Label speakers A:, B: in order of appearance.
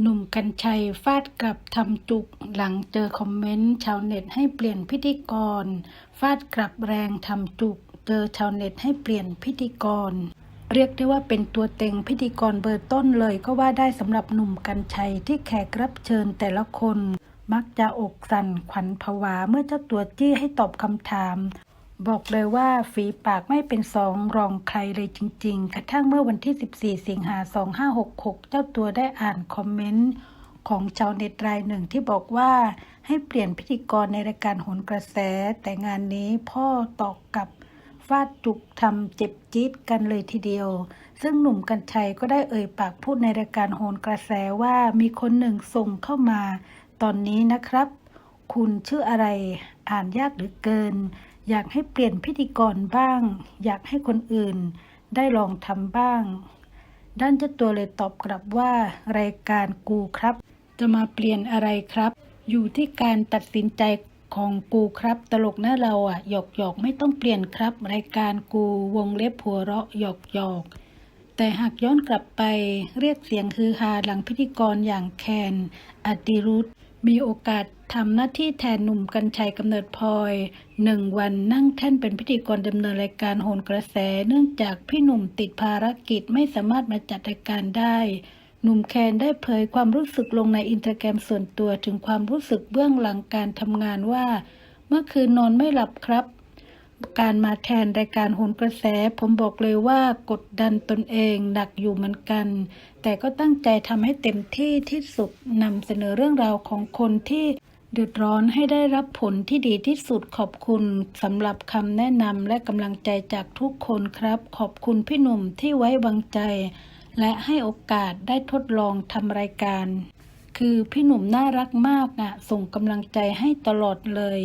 A: หนุ่มกัญชัยฟาดกลับทำจุกหลังเจอคอมเมนต์ชาวเน็ตให้เปลี่ยนพิธีกร ฟาดกลับแรงทำจุก เจอชาวเน็ตให้เปลี่ยนพิธีกร เรียกได้ว่าเป็นตัวเต็งพิธีกรเบอร์ต้นเลยก็ว่าได้สำหรับหนุ่มกัญชัยที่แขกรับเชิญแต่ละคน มักจะอกสั่นขวัญผวาเมื่อเจ้าตัวจี้ให้ตอบคำถาม บอกเลยว่าฝีปากไม่เป็นสองรองใครเลยจริงๆ กระทั่งเมื่อวันที่ 14 สิงหา 2566 เจ้าตัวได้อ่านคอมเมนต์ของชาวเน็ตรายหนึ่งที่บอกว่าให้เปลี่ยนพิธีกรในรายการโหนกระแส แต่งานนี้พ่อตอกกับฟาดจุกทำเจ็บจี๊ดกันเลยทีเดียว ซึ่งหนุ่มกัญชัยก็ได้เอ่ยปากพูดในรายการโหนกระแสว่ามีคนหนึ่งส่งเข้ามา ตอนนี้นะครับ คุณชื่ออะไรอ่านยากเหรือเกิน อยากให้เปลี่ยนพิธีกรบ้าง อยากให้คนอื่นได้ลองทำบ้าง ด้านเจ้าตัวเลยตอบกลับว่า รายการกูครับ จะมาเปลี่ยนอะไรครับ อยู่ที่การตัดสินใจของกูครับ ตลกนะเราอะหยอกหยอกไม่ต้องเปลี่ยนครับ รายการกูวงเล็บหัวเราะหยอกหยอกแต่หากย้อนกลับไปเรียกเสียงฮือฮาหลังพิธีกรอย่างแคนอติรุธ มีโอกาสทำหน้าที่แทนหนุ่มกัญชัยกำเนิดพลอยหนึ่งวันนั่งแท่นเป็นพิธีกรดำเนินรายการโหนกระแส เนื่องจากพี่หนุ่มติดภารกิจไม่สามารถมาจัดรายการได้ หนุ่มแคนได้เผยความรู้สึกลงในอินสตาแกรมส่วนตัวถึงความรู้สึกเบื้องหลังการทำงานว่า เมื่อคืนนอนไม่หลับครับ การมาแทนรายการโหนกระแส ผมบอกเลยว่ากดดันตนเองหนักอยู่เหมือนกัน แต่ก็ตั้งใจทำให้เต็มที่ที่สุดนำเสนอเรื่องราวของคนที่เดือดร้อนให้ได้รับผลที่ดีที่สุดขอบคุณสำหรับคำแนะนำและกำลังใจจากทุกคนครับ ขอบคุณพี่หนุ่มที่ไว้วางใจ และให้โอกาสได้ทดลองทำรายการ คือพี่หนุ่มน่ารักมากอะส่งกำลังใจให้ตลอดเลย